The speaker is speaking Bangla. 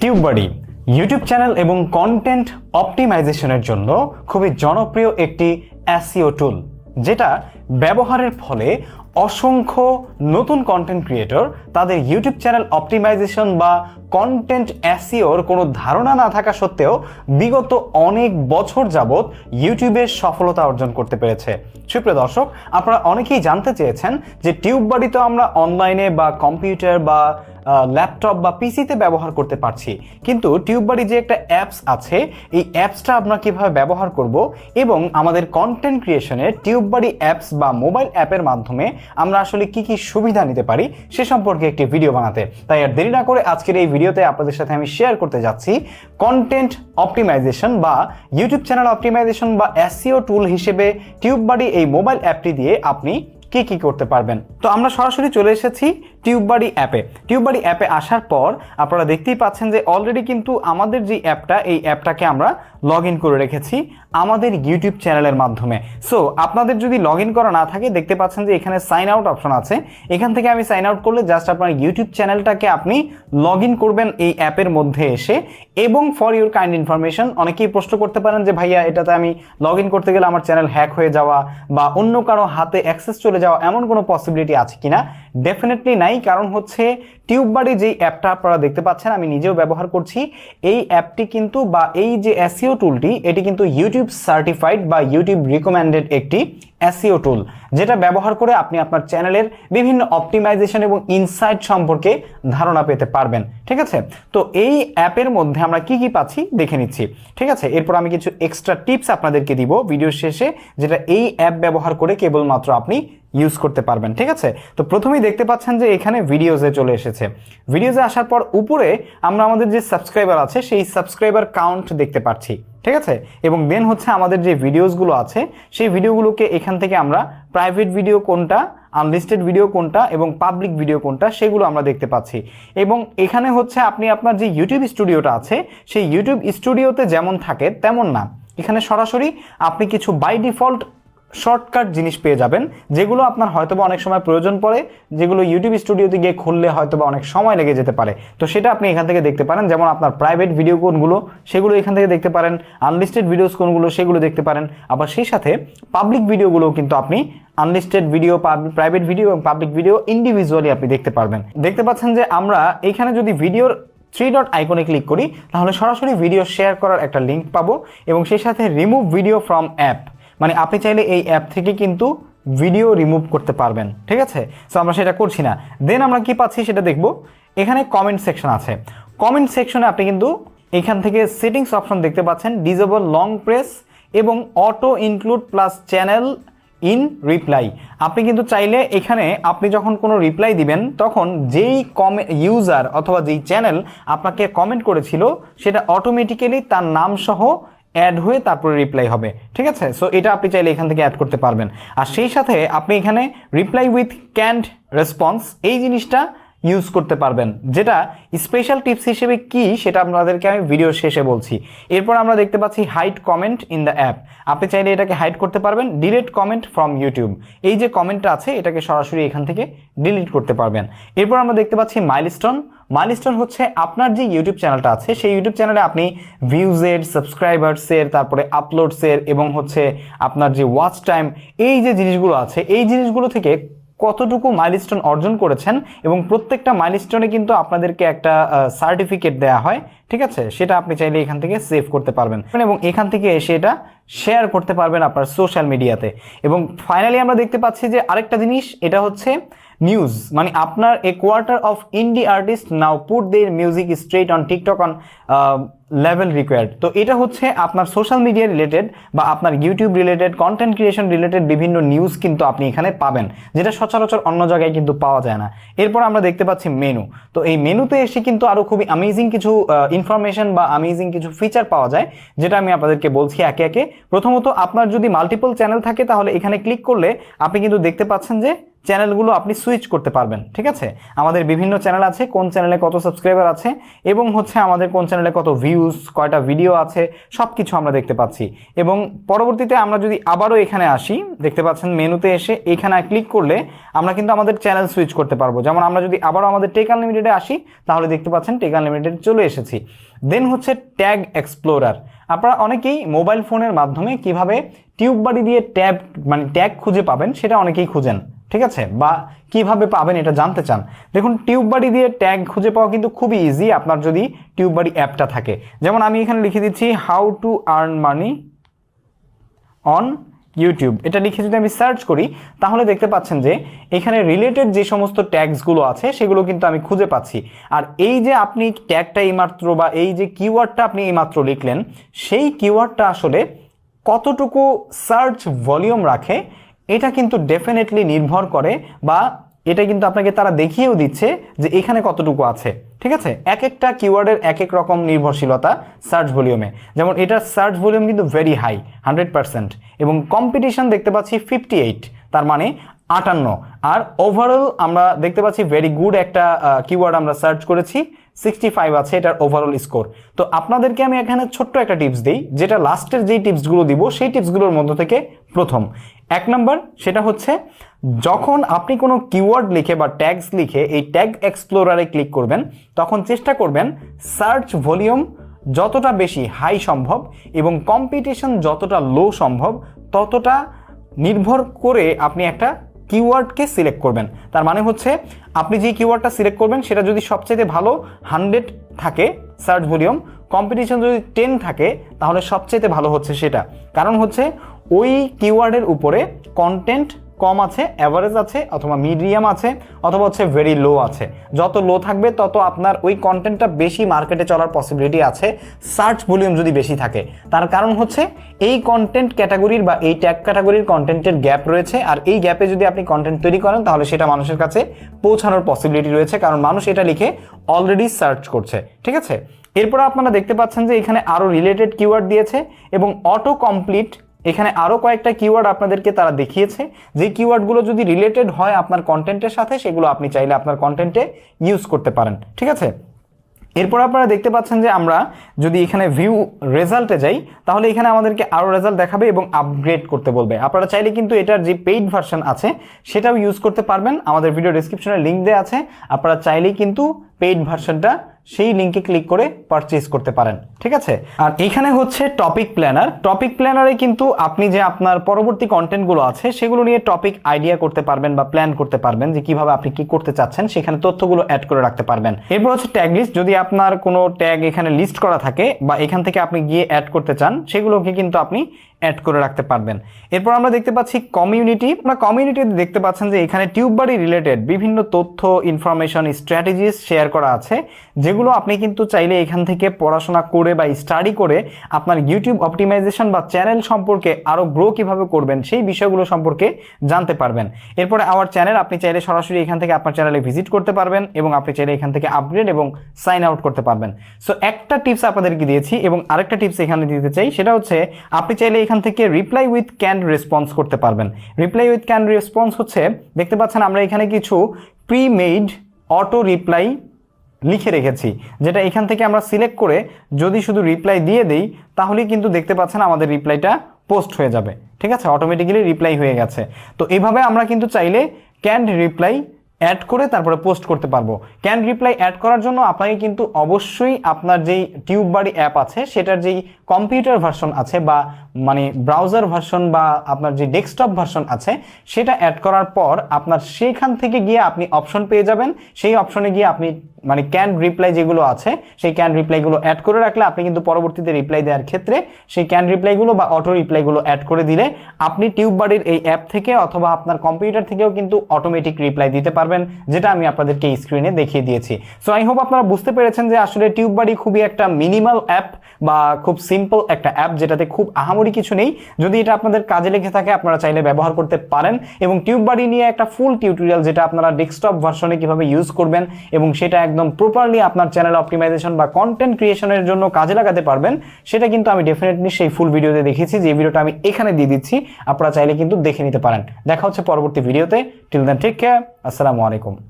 টিউববাড়ি ইউটিউব চ্যানেল এবং কন্টেন্ট অপটিমাইজেশনের জন্য খুবই জনপ্রিয় একটি অ্যাসিও টুল যেটা ব্যবহারের ফলে অসংখ্য নতুন কন্টেন্ট ক্রিয়েটর তাদের ইউটিউব চ্যানেল অপটিমাইজেশন বা কন্টেন্ট অ্যাসিওর কোনো ধারণা না থাকা সত্ত্বেও বিগত অনেক বছর যাবৎ ইউটিউবে সফলতা অর্জন করতে পেরেছে। সুপ্রিয় দর্শক, আপনারা অনেকেই জানতে চেয়েছেন যে টিউব বাড়ি তো আমরা অনলাইনে বা কম্পিউটার বা ল্যাপটপ বা পিসিতে ব্যবহার করতে পারছি। কিন্তু টিউববাড়ি যে একটা অ্যাপস আছে, এই অ্যাপসটা আমরা কীভাবে ব্যবহার করব এবং আমাদের কন্টেন্ট ক্রিয়েশনে টিউব বাড়ি অ্যাপস বা মোবাইল অ্যাপের মাধ্যমে আমরা আসলে কি কি সুবিধা নিতে পারি, সে সম্পর্কে একটি ভিডিও বানাতে। তাই আর দেরি না করে আজকের এই ভিডিওতে আপনাদের সাথে আমি শেয়ার করতে যাচ্ছি কন্টেন্ট অপটিমাইজেশন বা ইউটিউব চ্যানেল অপটিমাইজেশন বা এসিও টুল হিসেবে টিউববাড়ি এই মোবাইল অ্যাপটি দিয়ে আপনি কি কি করতে পারবেন? তো আমরা সরাসরি চলে এসেছি টিউববাড়ি অ্যাপে টিউববাড়ি অ্যাপে আসার পর আপনারা দেখতেই পাচ্ছেন যে অলরেডি কিন্তু আমাদের যে অ্যাপটা এই অ্যাপটাকে আমরা লগ করে রেখেছি আমাদের ইউটিউব চ্যানেলের মাধ্যমে। সো আপনাদের যদি লগ করা না থাকে, দেখতে পাচ্ছেন যে এখানে সাইন আউট অপশন আছে। এখান থেকে আমি সাইন আউট করলে জাস্ট আপনার ইউটিউব চ্যানেলটাকে আপনি লগ করবেন এই অ্যাপের মধ্যে এসে। এবং ফর ইউর কাইন্ড ইনফরমেশন অনেকেই প্রশ্ন করতে পারেন যে, ভাইয়া, এটাতে আমি লগ করতে গেলে আমার চ্যানেল হ্যাক হয়ে যাওয়া বা অন্য কারও হাতে অ্যাক্সেস চলে যাওয়া এমন কোনো পসিবিলিটি আছে কিনা? ডেফিনেটলি নাই কারণ হচ্ছে টিউববাড়ি যেই অ্যাপটা আপনারা দেখতে পাচ্ছেন, আমি নিজেও ব্যবহার করছি। এই অ্যাপটি কিন্তু বা এই যে এসিও টুলটি, এটি কিন্তু ইউটিউব সার্টিফাইড বা ইউটিউব রিকমেন্ডেড একটি এসিও টুল, যেটা ব্যবহার করে আপনি আপনার চ্যানেলের বিভিন্ন অপটিমাইজেশন এবং ইনসাইট সম্পর্কে ধারণা পেতে পারবেন, ঠিক আছে? তো এই অ্যাপের মধ্যে আমরা কি কি পাচ্ছি দেখে নিচ্ছি, ঠিক আছে? এরপর আমি কিছু এক্সট্রা টিপস আপনাদেরকে দিব ভিডিও শেষে, যেটা এই অ্যাপ ব্যবহার করে কেবলমাত্র আপনি ইউজ করতে পারবেন, ঠিক আছে? তো প্রথমেই দেখতে পাচ্ছেন যে এখানে ভিডিওজে চলে এসেছে। ভিডিওজে আসার পর উপরে আমরা আমাদের যে সাবস্ক্রাইবার আছে, সেই সাবস্ক্রাইবার কাউন্ট দেখতে পাচ্ছি, ঠিক আছে? এবং দেন হচ্ছে আমাদের যে ভিডিওসগুলো আছে, সেই ভিডিওগুলোকে এখান থেকে আমরা প্রাইভেট ভিডিও কোনটা আনলিস্টেড ভিডিও কোনটা এবং পাবলিক ভিডিও কোনটা, সেগুলো আমরা দেখতে পাচ্ছি। এবং এখানে হচ্ছে আপনি আপনার যে ইউটিউব স্টুডিওটা আছে, সেই ইউটিউব স্টুডিওতে যেমন থাকে তেমন না। এখানে সরাসরি আপনি কিছু বাই ডিফল্ট শর্টকাট জিনিস পেয়ে যাবেন, যেগুলো আপনার হয়তোবা অনেক সময় প্রয়োজন পড়ে, যেগুলো ইউটিউব স্টুডিওতে গিয়ে খুললে হয়তোবা অনেক সময় লেগে যেতে পারে। তো সেটা আপনি এখান থেকে দেখতে পারেন, যেমন আপনার প্রাইভেট ভিডিও কোনগুলো, সেগুলো এখান থেকে দেখতে পারেন আনলিস্টেড ভিডিওস কোনগুলো, সেগুলো দেখতে পারেন। আবার সেই সাথে পাবলিক ভিডিওগুলোও কিন্তু আপনি আনলিস্টেড ভিডিও প্রাইভেট ভিডিও এবং পাবলিক ভিডিও ইন্ডিভিজুয়ালি আপনি দেখতে পারবেন। দেখতে পাচ্ছেন যে আমরা এখানে যদি ভিডিওর থ্রি ডট আইকনে ক্লিক করি, তাহলে সরাসরি ভিডিও শেয়ার করার একটা লিঙ্ক পাবো এবং সেই সাথে রিমুভ ভিডিও ফ্রম অ্যাপ মানে আপনি চাইলে এই অ্যাপ থেকে কিন্তু ভিডিও রিমুভ করতে পারবেন, ঠিক আছে? সো আমরা সেটা করছি না। দেন আমরা কি পাচ্ছি সেটা দেখব। এখানে কমেন্ট সেকশন আছে। কমেন্ট সেকশনে আপনি কিন্তু এখান থেকে সেটিংস অপশন দেখতে পাচ্ছেন ডিজেবল লং প্রেস এবং auto include plus channel in reply আপনি কিন্তু চাইলে এখানে আপনি যখন কোনো রিপ্লাই দিবেন, তখন যেই কমে ইউজার অথবা যেই চ্যানেল আপনাকে কমেন্ট করেছিল, সেটা অটোমেটিক্যালি তার নাম সহ অ্যাড হয়ে তারপরে রিপ্লাই হবে, ঠিক আছে? সো এটা আপনি চাইলে এখান থেকে অ্যাড করতে পারবেন। আর সেই সাথে আপনি এখানে রিপ্লাই উইথ ক্যান্ড রেসপন্স এই জিনিসটা ইউজ করতে পারবেন। যেটা স্পেশাল টিপস হিসেবে কি সেটা আপনাদেরকে আমি ভিডিও শেষে বলছি। এরপর আমরা দেখতে পাচ্ছি hide comment in the app আপনি চাইলে এটাকে হাইড করতে পারবেন ডিলিট কমেন্ট ফ্রম ইউটিউব এই যে কমেন্টটা আছে, এটাকে সরাসরি এখান থেকে ডিলিট করতে পারবেন। এরপর আমরা দেখতে পাচ্ছি মাইলস্টোন মাইলস্টোন হচ্ছে আপনার যে ইউটিউব চ্যানেলটা আছে, সেই ইউটিউব চ্যানেলে আপনি ভিউজের সাবস্ক্রাইবার্সের তারপরে আপলোডসের এবং হচ্ছে আপনার যে ওয়াচ টাইম এই যে জিনিসগুলো আছে, এই জিনিসগুলো থেকে কতটুকু মাইলস্টোন অর্জন করেছেন এবং প্রত্যেকটা মাইলস্টোনে কিন্তু আপনাদেরকে একটা সার্টিফিকেট দেওয়া হয়, ঠিক আছে? সেটা আপনি চাইলে এখান থেকে সেভ করতে পারবেন। এবং এখান থেকে এসে এটা শেয়ার করতে পারবেন আপনার সোশ্যাল মিডিয়াতে এবং ফাইনালি আমরা দেখতে পাচ্ছি যে আরেকটা জিনিস, এটা হচ্ছে নিউজ মানে আপনার a quarter of indie artist now put their music straight on TikTok on level required তো এটা হচ্ছে আপনার সোশ্যাল মিডিয়া রিলেটেড বা আপনার YouTube related content creation related বিভিন্ন নিউজ কিন্তু আপনি এখানে পাবেন, যেটা সচরাচর অন্য জায়গায় কিন্তু পাওয়া যায় না। এরপর আমরা দেখতে পাচ্ছি মেনু তো এই মেনুতে এসে কিন্তু আরও খুবই অ্যামেজিং কিছু ইনফরমেশন বা অ্যামেজিং কিছু ফিচার পাওয়া যায়, যেটা আমি আপনাদেরকে বলছি একে একে। প্রথমত আপনার যদি মাল্টিপল চ্যানেল থাকে তাহলে এখানে ক্লিক করলে আপনি কিন্তু দেখতে পাচ্ছেন যে চ্যানেলগুলো আপনি সুইচ করতে পারবেন, ঠিক আছে? আমাদের বিভিন্ন চ্যানেল আছে, কোন চ্যানেলে কত সাবস্ক্রাইবার আছে, এবং হচ্ছে আমাদের কোন চ্যানেলে কত ভিউজ কয়টা ভিডিও আছে সব কিছু আমরা দেখতে পাচ্ছি। এবং পরবর্তীতে আমরা যদি আবারও এখানে আসি, দেখতে পাচ্ছেন মেনুতে এসে এখানে ক্লিক করলে আমরা কিন্তু আমাদের চ্যানেল সুইচ করতে পারব। যেমন আমরা যদি আবারও আমাদের টেক আনলিমিটেডে আসি, তাহলে দেখতে পাচ্ছেন টেক আনলিমিটেড চলে এসেছি। দেন হচ্ছে ট্যাগ এক্সপ্লোরার আপনারা অনেকেই মোবাইল ফোনের মাধ্যমে কীভাবে টিউব বাড়ি দিয়ে ট্যাব মানে ট্যাগ খুঁজে পাবেন, সেটা অনেকেই খুঁজেন। ঠিক আছে? বা কীভাবে পাবেন এটা জানতে চান? দেখুন টিউব বাড়ি দিয়ে ট্যাগ খুঁজে পাওয়া কিন্তু খুবই ইজি আপনার যদি টিউব বাড়ি অ্যাপটা থাকে। যেমন আমি এখানে লিখে দিচ্ছি how to earn money on YouTube এটা লিখে যদি আমি সার্চ করি, তাহলে দেখতে পাচ্ছেন যে এখানে রিলেটেড যে সমস্ত ট্যাগসগুলো আছে, সেগুলো কিন্তু আমি খুঁজে পাচ্ছি। আর এই যে আপনি ট্যাগটা এইমাত্র বা এই যে কিওয়ার্ডটা আপনি এইমাত্র লিখলেন, সেই কিওয়ার্ডটা আসলে কতটুকু সার্চ ভলিউম রাখে এটা কিন্তু ডেফিনেটলি নির্ভর করে বা এটা কিন্তু আপনাকে তারা দেখিয়েও দিচ্ছে যে এখানে কতটুকু আছে। ঠিক আছে? এক একটা কিওয়ার্ডের এক এক রকম নির্ভরশীলতা সার্চ ভলিউমে যেমন এটার সার্চ ভলিউম কিন্তু ভেরি হাই হান্ড্রেড এবং কম্পিটিশন দেখতে পাচ্ছি ফিফটি এইট তার মানে আটান্ন। আর ওভারঅল আমরা দেখতে পাচ্ছি ভেরি গুড একটা কিওয়ার্ড আমরা সার্চ করেছি সিক্সটি ফাইভ আছে এটার ওভারঅল স্কোর তো আপনাদেরকে আমি এখানে ছোট্ট একটা টিপস দিই, যেটা লাস্টের যেই টিপসগুলো দিব, সেই টিপসগুলোর মধ্য থেকে প্রথম। এক নম্বর, সেটা হচ্ছে যখন আপনি কোনো কিওয়ার্ড লিখে বা ট্যাগস লিখে এই ট্যাগ এক্সপ্লোরারে ক্লিক করবেন, তখন চেষ্টা করবেন সার্চ ভলিউম যতটা বেশি হাই সম্ভব এবং কম্পিটিশন যতটা লো সম্ভব ততটা নির্ভর করে আপনি একটা কিওয়ার্ডকে সিলেক্ট করবেন। তার মানে হচ্ছে আপনি যে কিওয়ার্ডটা সিলেক্ট করবেন, সেটা যদি সবচেয়ে ভালো হান্ড্রেড থাকে সার্চ ভলিউম কম্পিটিশন যদি টেন থাকে, তাহলে সবচেয়ে ভালো হচ্ছে সেটা। কারণ হচ্ছে ওই কিওয়ার্ডের উপরে কন্টেন্ট কম আছে অ্যাভারেজ আছে, অথবা মিডিয়াম আছে, অথবা হচ্ছে ভেরি লো আছে। যত লো থাকবে, তত আপনার ওই কন্টেন্টটা বেশি মার্কেটে চলার পসিবিলিটি আছে। সার্চ ভলিউম যদি বেশি থাকে, তার কারণ হচ্ছে এই কন্টেন্ট ক্যাটাগরির বা এই ট্যাগ ক্যাটাগরির কন্টেন্টের গ্যাপ রয়েছে। আর এই গ্যাপে যদি আপনি কন্টেন্ট তৈরি করেন, তাহলে সেটা মানুষের কাছে পৌঁছানোর পসিবিলিটি রয়েছে। কারণ মানুষ এটা লিখে অলরেডি সার্চ করছে। ঠিক আছে? এরপর আপনারা দেখতে পাচ্ছেন যে এখানে আরও রিলেটেড কিওয়ার্ড দিয়েছে এবং অটো কমপ্লিট এখানে আরও কয়েকটা কিওয়ার্ড আপনাদেরকে তারা দেখিয়েছে। যে কিওয়ার্ডগুলো যদি রিলেটেড হয় আপনার কন্টেন্টের সাথে, সেগুলো আপনি চাইলে আপনার কন্টেন্টে ইউজ করতে পারেন। ঠিক আছে? এরপর আপনারা দেখতে পাচ্ছেন যে আমরা যদি এখানে ভিউ রেজাল্টে যাই, তাহলে এখানে আমাদেরকে আরও রেজাল্ট দেখাবে এবং আপগ্রেড করতে বলবে। আপনারা চাইলে কিন্তু এটার যে পেইড ভার্সন আছে, সেটাও ইউজ করতে পারবেন। আমাদের ভিডিও ডিসক্রিপশনে লিঙ্ক দেওয়া আছে। আপনারা চাইলেই কিন্তু পেইড ভার্সনটা সেই লিঙ্কে ক্লিক করে পারচেজ করতে পারেন, ঠিক আছে? আর এখানে হচ্ছে টপিক প্ল্যানার টপিক প্ল্যানারে কিন্তু আপনি যে আপনার পরবর্তী কন্টেন্টগুলো আছে, সেগুলো নিয়ে টপিক আইডিয়া করতে পারবেন বা প্ল্যান করতে পারবেন যে কীভাবে আপনি কি করতে চাচ্ছেন, সেখানে তথ্যগুলো অ্যাড করে রাখতে পারবেন। এরপর হচ্ছে ট্যাগ লিস্ট যদি আপনার কোনো ট্যাগ এখানে লিস্ট করা থাকে বা এখান থেকে আপনি গিয়ে অ্যাড করতে চান, সেগুলোকে কিন্তু আপনি অ্যাড করে রাখতে পারবেন। এরপর আমরা দেখতে পাচ্ছি কমিউনিটি আমরা কমিউনিটিতে দেখতে পাচ্ছেন যে এখানে টিউববাড়ি রিলেটেড বিভিন্ন তথ্য ইনফরমেশন স্ট্র্যাটেজিস শেয়ার করা আছে, যেগুলো আপনি কিন্তু চাইলে এখান থেকে পড়াশোনা করে বা স্টাডি করে আপনার ইউটিউব অপটিমাইজেশন বা চ্যানেল সম্পর্কে আরও গ্রো কীভাবে করবেন, সেই বিষয়গুলো সম্পর্কে জানতে পারবেন। এরপরে আমার চ্যানেল আপনি চাইলে সরাসরি এখান থেকে আপনার চ্যানেলে ভিজিট করতে পারবেন এবং আপনি চাইলে এখান থেকে আপগ্রেড এবং সাইন আউট করতে পারবেন। সো একটা টিপস আপনাদেরকে দিয়েছি এবং আরেকটা টিপস এখানে দিতে চাই, সেটা হচ্ছে আপনি চাইলে এখান থেকে রিপ্লাই উইথ ক্যান রেসপন্স করতে পারবেন। রিপ্লাই উইথ ক্যান রেসপন্স হচ্ছে, দেখতে পাচ্ছেন আমরা এখানে কিছু প্রি মেড অটো রিপ্লাই লিখে রেখেছি, যেটা এখান থেকে আমরা সিলেক্ট করে যদি শুধু রিপ্লাই দিয়ে দেই, তাহলেই কিন্তু দেখতে পাচ্ছেন আমাদের রিপ্লাইটা পোস্ট হয়ে যাবে। ঠিক আছে? অটোমেটিক্যালি রিপ্লাই হয়ে গেছে। তো এইভাবে আমরা কিন্তু চাইলে ক্যান রিপ্লাই অ্যাড করে তারপরে পোস্ট করতে পারব। ক্যান রিপ্লাই অ্যাড করার জন্য আপনাকে কিন্তু অবশ্যই আপনার যেই টিউব বাড়ি অ্যাপ আছে, সেটার যেই কম্পিউটার ভার্সন আছে বা মানে ব্রাউজার ভার্সন বা আপনার যে ডেস্কটপ ভার্সন আছে, সেটা অ্যাড করার পর আপনার সেইখান থেকে গিয়ে আপনি অপশন পেয়ে যাবেন। সেই অপশনে গিয়ে আপনি মানে ক্যান রিপ্লাই যেগুলো আছে, সেই ক্যান রিপ্লাইগুলো অ্যাড করে রাখলে আপনি কিন্তু পরবর্তীতে রিপ্লাই দেওয়ার ক্ষেত্রে সেই ক্যান রিপ্লাইগুলো বা অটো রিপ্লাইগুলো অ্যাড করে দিলে আপনি টিউব বাড়ির এই অ্যাপ থেকে অথবা আপনার কম্পিউটার থেকেও কিন্তু অটোমেটিক রিপ্লাই দিতে পারবেন। পারবেন, যেটা আমি আপনাদেরকে স্ক্রিনে দেখিয়ে দিয়েছি। সো আই হোপ আপনারা বুঝতে পেরেছেন যে আসলে টিউব বাড়ি খুবই একটা মিনিমাল অ্যাপ বা খুব সিম্পল একটা অ্যাপ যেটাতে খুব আহামরি কিছু নেই। যদি এটা আপনাদের কাজে লেগে থাকে, আপনারা চাইলে ব্যবহার করতে পারেন এবং টিউব বাড়ি নিয়ে একটা ফুল টিউটোরিয়াল যেটা আপনারা ডেস্কটপ ভার্সনে কীভাবে ইউজ করবেন এবং সেটা একদম প্রপারলি আপনার চ্যানেল অপটিমাইজেশন বা কন্টেন্ট ক্রিয়েশনের জন্য কাজে লাগাতে পারবেন, সেটা কিন্তু আমি ডেফিনেটলি সেই ফুল ভিডিওতে দেখেছি যে ভিডিওটা আমি এখানে দিয়ে দিচ্ছি, আপনারা চাইলে কিন্তু দেখে নিতে পারেন। দেখা হচ্ছে পরবর্তী ভিডিওতে টিল দেন টেক কেয়ার আসসালামু আলাইকুম।